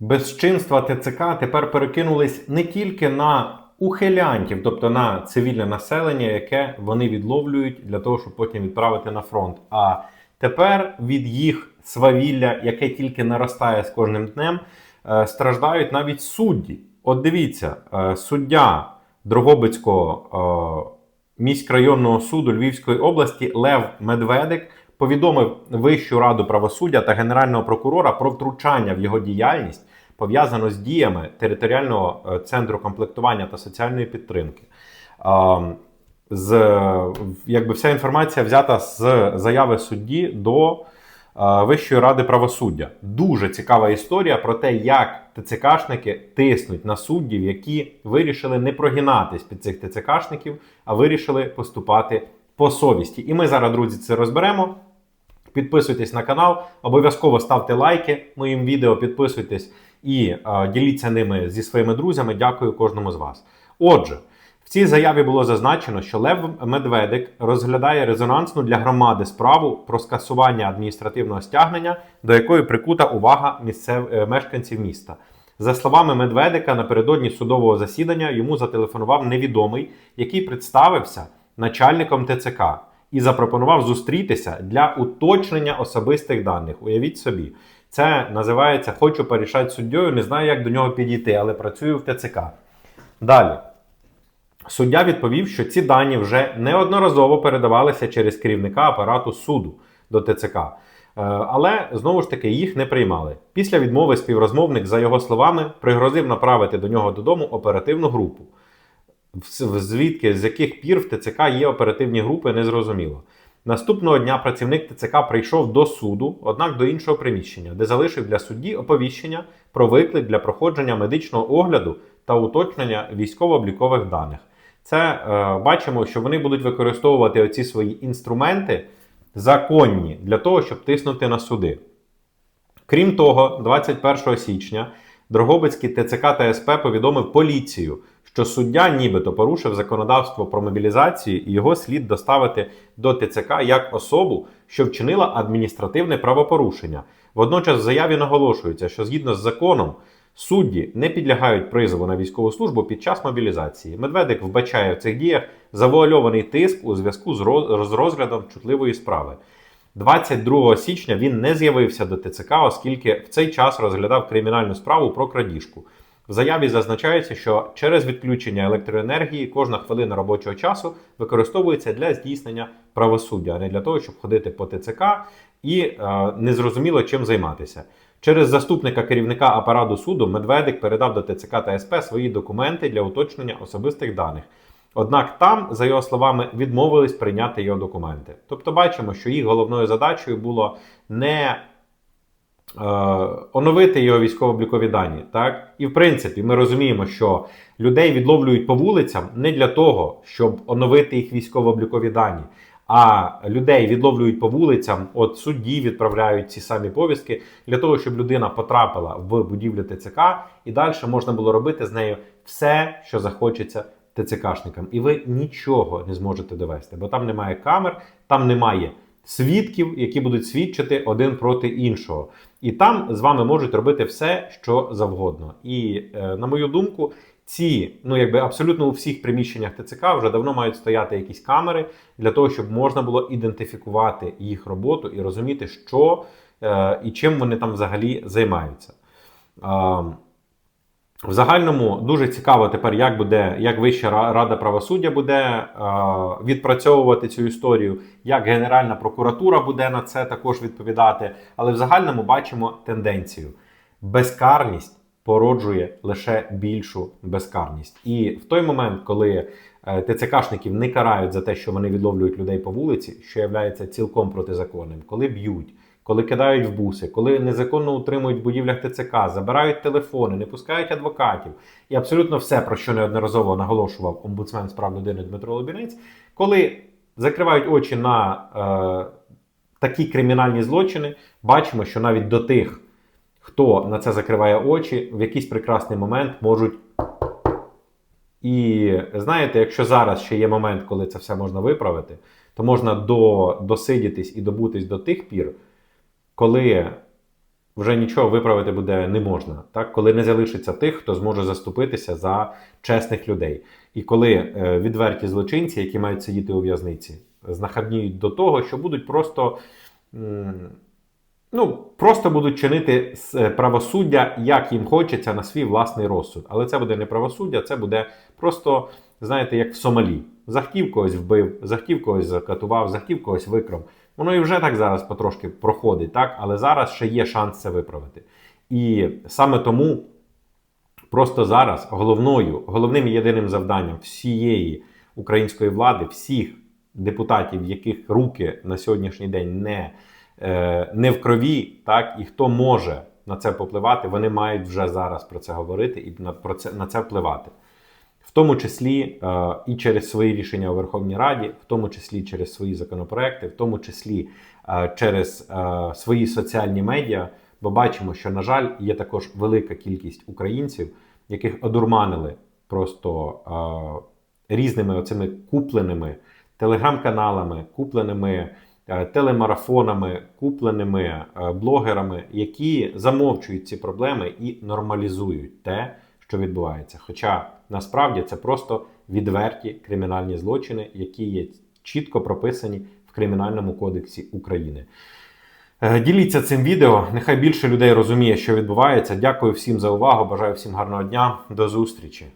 безчинства ТЦК тепер перекинулись не тільки на ухилянтів, тобто на цивільне населення, яке вони відловлюють для того, щоб потім відправити на фронт. А тепер від їх свавілля, яке тільки наростає з кожним днем, е, страждають навіть судді. От дивіться, е, суддя Дрогобицького е, міськрайонного суду Львівської області Лев Медведик повідомив Вищу раду правосуддя та генерального прокурора про втручання в його діяльність, пов'язану з діями територіального е, центру комплектування та соціальної підтримки. Е, З, якби вся інформація взята з заяви судді до е, Вищої ради правосуддя. Дуже цікава історія про те, як ТЦКшники тиснуть на суддів, які вирішили не прогинатись під цих ТЦКшників, а вирішили поступати по совісті. І ми зараз, друзі, це розберемо. Підписуйтесь на канал, обов'язково ставте лайки моїм відео, підписуйтесь і е, діліться ними зі своїми друзями. Дякую кожному з вас. Отже, в цій заяві було зазначено, що Лев Медведик розглядає резонансну для громади справу про скасування адміністративного стягнення, до якої прикута увага місцев... е, мешканців міста. За словами Медведика, напередодні судового засідання йому зателефонував невідомий, який представився начальником ТЦК і запропонував зустрітися для уточнення особистих даних. Уявіть собі, це називається Хочу порішати суддєю, не знаю, як до нього підійти, але працюю в ТЦК. Далі. Суддя відповів, що ці дані вже неодноразово передавалися через керівника апарату суду до ТЦК. Е, Але знову ж таки їх не приймали. Після відмови співрозмовник, за його словами, пригрозив направити до нього додому оперативну групу. Звідки, з яких пір в ТЦК є оперативні групи, незрозуміло. Наступного дня працівник ТЦК прийшов до суду, однак до іншого приміщення, де залишив для судді оповіщення про виклик для проходження медичного огляду та уточнення військово-облікових даних. Це е, бачимо, що вони будуть використовувати оці свої інструменти законні для того, щоб тиснути на суди. Крім того, 21 січня Дрогобицький ТЦК та СП повідомив поліцію, що суддя нібито порушив законодавство про мобілізацію і його слід доставити до ТЦК як особу, що вчинила адміністративне правопорушення. Водночас в заяві наголошується, що згідно з законом судді не підлягають призову на військову службу під час мобілізації. Медведик вбачає в цих діях завуальований тиск у зв'язку з розглядом чутливої справи. 22 січня він не з'явився до ТЦК, оскільки в цей час розглядав кримінальну справу про крадіжку. В заяві зазначається, що через відключення електроенергії кожна хвилина робочого часу використовується для здійснення правосуддя, а не для того, щоб ходити по ТЦК і е, незрозуміло чим займатися. Через заступника керівника апарату суду Медведик передав до ТЦК та СП свої документи для уточнення особистих даних. Однак там, за його словами, відмовились прийняти його документи. Тобто бачимо, що їх головною задачею було не оновити його військово-облікові дані. Так? І в принципі, ми розуміємо, що людей відловлюють по вулицям не для того, щоб оновити їх військово-облікові дані. А людей відловлюють по вулицям, от судді відправляють ці самі повістки для того, щоб людина потрапила в будівлю ТЦК, і далі можна було робити з нею все, що захочеться ТЦКшникам. І ви нічого не зможете довести, бо там немає камер, там немає свідків, які будуть свідчити один проти іншого. І там з вами можуть робити все, що завгодно. І е, на мою думку, ці, ну якби абсолютно у всіх приміщеннях ТЦК вже давно мають стояти якісь камери для того, щоб можна було ідентифікувати їх роботу і розуміти, що е, і чим вони там взагалі займаються. А, в загальному дуже цікаво тепер, як буде, як Вища Рада правосуддя буде е, відпрацьовувати цю історію, як Генеральна прокуратура буде на це також відповідати. Але в загальному бачимо тенденцію: безкарність породжує лише більшу безкарність. І в той момент, коли е, ТЦКшників не карають за те, що вони відловлюють людей по вулиці, що є цілком протизаконним, коли б'ють коли кидають в буси, коли незаконно утримують в будівлях ТЦК, забирають телефони, не пускають адвокатів і абсолютно все, про що неодноразово наголошував омбудсмен з прав людини Дмитро Лобінець, коли закривають очі на е, такі кримінальні злочини, бачимо, що навіть до тих, хто на це закриває очі, в якийсь прекрасний момент можуть. І знаєте, якщо зараз ще є момент, коли це все можна виправити, то можна до, досидітись і добутись до тих пір, коли вже нічого виправити буде не можна. Так? Коли не залишиться тих, хто зможе заступитися за чесних людей. І коли е, відверті злочинці, які мають сидіти у в'язниці, знахабніють до того, що будуть просто. Ну, просто будуть чинити е, правосуддя, як їм хочеться, на свій власний розсуд. Але це буде не правосуддя, це буде просто, знаєте, як в Сомалі. Захотів когось вбив, захотів когось закатував, захотів когось викрав. Воно і вже так зараз потрошки проходить, так? але зараз ще є шанс це виправити. І саме тому просто зараз головною, головним і єдиним завданням всієї української влади, всіх депутатів, яких руки на сьогоднішній день не, е, не в крові, так, і хто може на це попливати, вони мають вже зараз про це говорити і на, про це, на це впливати. В тому числі е, і через свої рішення у Верховній Раді, в тому числі через свої законопроекти, в тому числі е, через е, свої соціальні медіа. Бо бачимо, що, на жаль, є також велика кількість українців, яких одурманили просто е, різними оцими купленими телеграм-каналами, купленими е, телемарафонами, купленими е, блогерами, які замовчують ці проблеми і нормалізують те, що відбувається. Хоча насправді це просто відверті кримінальні злочини, які є чітко прописані в Кримінальному кодексі України. Е, Діліться цим відео. Нехай більше людей розуміє, що відбувається. Дякую всім за увагу. Бажаю всім гарного дня. До зустрічі.